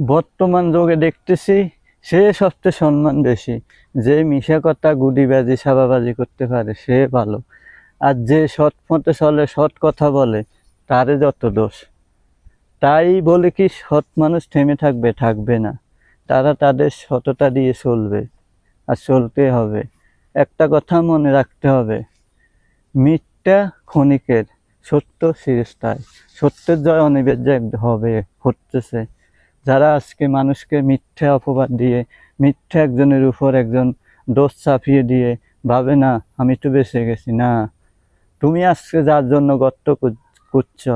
বর্তমান যুগে দেখতেছি সে সবচেয়ে সম্মান বেশি। যে মিশা কথা গুডিবাজি সাবাবাজি করতে পারে, সে ভালো। আর যে সৎ মতে চলে, সৎ কথা বলে, তারে যত দোষ। তাই বলে কি সৎ মানুষ থেমে থাকবে? থাকবে না। তারা তাদের সততা দিয়ে চলবে। আর চলতে হবে। একটা কথা মনে রাখতে হবে। মিথ্যা ক্ষণিকের সত্য চিরস্থায় সত্যের জয় অনিবার্য হবে হতেছে যারা আজকে মানুষকে মিথ্যা অপবাদ দিয়ে, মিথ্যা একজনের উপর একজন দোষ চাপিয়ে দিয়ে ভাবে, না, আমি তো বেঁচে গেছি, না। তুমি আজকে যার জন্য গর্ত কর- করছ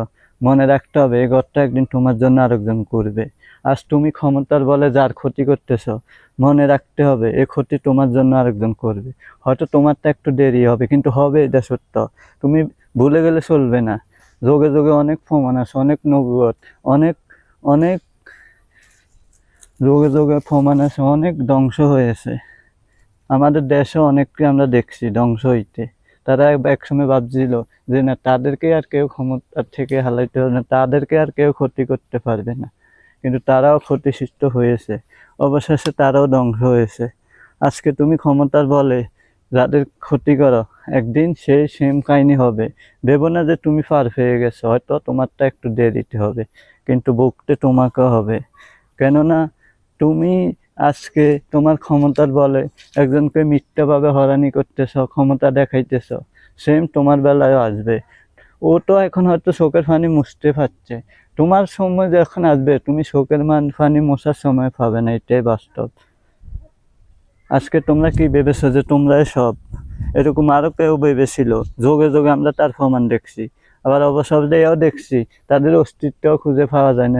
মনে রাখতে হবে এই গর্তটা একদিন তোমার জন্য আরেকজন করবে। আজ তুমি ক্ষমতার বলে যার ক্ষতি করতেছো, মনে রাখতে হবে এ ক্ষতি তোমার জন্য আরেকজন করবে। হয়তো তোমারটা একটু দেরি হবে, কিন্তু হবে, এটা সত্য। তুমি ভুলে গেলে চলবে না। যোগে যোগে অনেক প্রমাণ আছে, অনেক নবুয়ত, অনেক অনেক যোগে যোগে প্রমাণ আছে অনেক ধ্বংস হয়েছে। আমাদের দেশে অনেককে আমরা দেখছি ধ্বংস হইতে। তারা এক- একসময় ভাবছিল যে না, তাদেরকে আর কেউ ক্ষমতার থেকে হালাইতে হবে না, তাদেরকে আর কেউ ক্ষতি করতে পারবে না। কিন্তু তারাও ক্ষতিসিষ্ট হয়েছে। অবশেষে তারাও ধ্বংস হয়েছে। আজকে তুমি ক্ষমতার বলে যাদের ক্ষতি করো, একদিন সেই সেম কাহিনী হবে। ভেবো না যে তুমি পার হয়ে গেছো, হয়তো তোমারটা একটু দেরিতে হবে, কিন্তু ভুগতে তোমাকে হবে। কেননা তুমি আজকে তোমার ক্ষমতার বলে একজনকে মিথ্যাভাবে হরানি করতেছ, ক্ষমতা দেখাইতেছ সেম তোমার বেলায় আসবে। ও তো এখন হয়তো শোকের পানি মুছতে পারছে। তোমার সময় যখন আসবে, তুমি শোকের মান পানি মোছার সময় পাবে না, এটাই বাস্তব। আজকে তোমরা কি ভেবেছো যে তোমরাই সব? এরকম আরও কেউ ভেবেছিল। যোগে যোগে আমরা তার প্রমাণ দেখছি। আবার অবসর দিয়েও দেখছি, তাদের অস্তিত্বও খুঁজে পাওয়া যায় না।